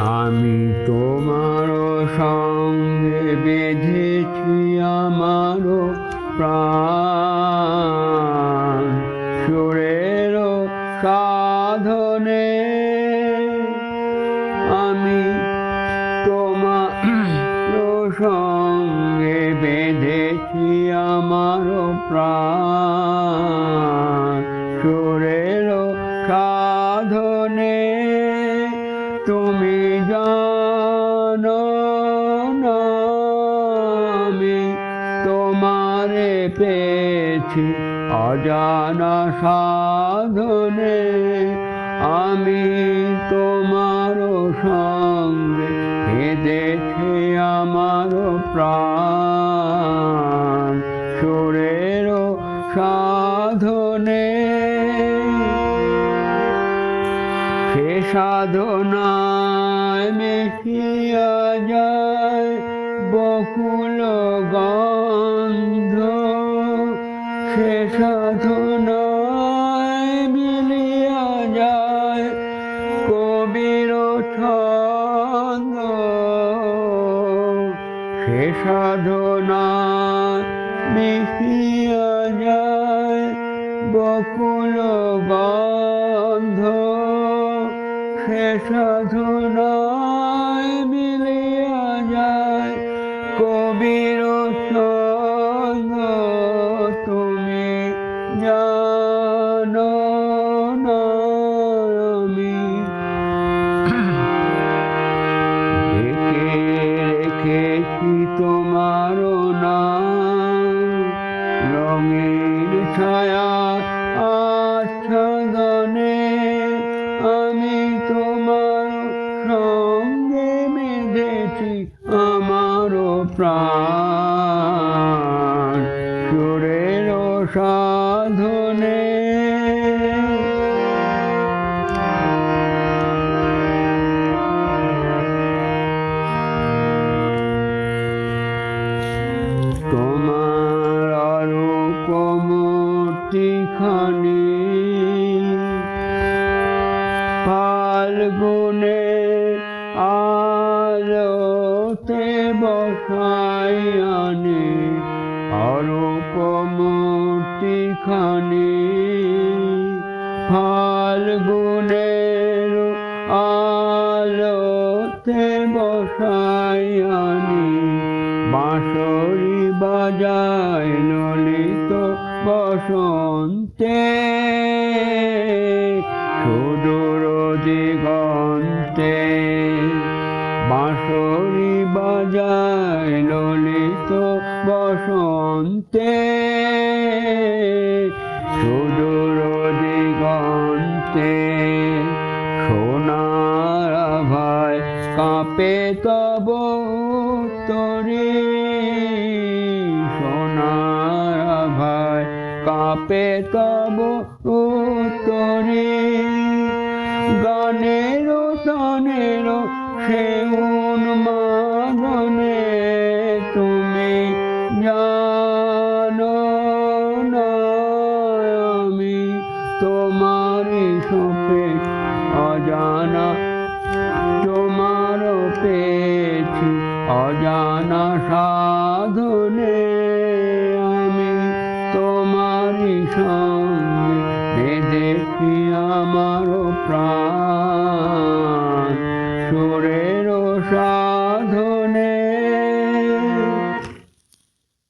আমি তোমার সঙ্গে বেঁধেছি আমার প্রাণ। সুরের সাধনে আমি তোমার সঙ্গে বেঁধেছি আমার প্রাণ। তুমি জানো আমি তোমারে পেয়েছি অজানা সাধনে। আমি তোমার সঙ্গে বেঁধেছি আমার প্রাণ। সাধনায় মেশিয়া যায় বকুল গন্ধ। সে সাধনায় মিলিয়া যায় কবির ছন্দ। সে সাধনায় মিশিয়া যায় বকুল গন্ধ। সাধনায় মিলিয়া যায় কবির তুমি জানো। আমার প্রাণ। সুরের সাধনে। তোমার আরও কমটি খানি। ফাল্গুনে বসাই আনে খানি ফাল্গুনের আলোতে বসাই আনি বাঁশরি বাজায় ললিত বসন্তে। বসন্তে সুদূর দিগন্তে সোনার ভাই কাঁপে তব তরে। সোনার ভাই কাঁপে তব উত্তরে গানের তানের সে অজানা সাধনে আমি তোমারই সঙ্গে দেখি আমার প্রাণ।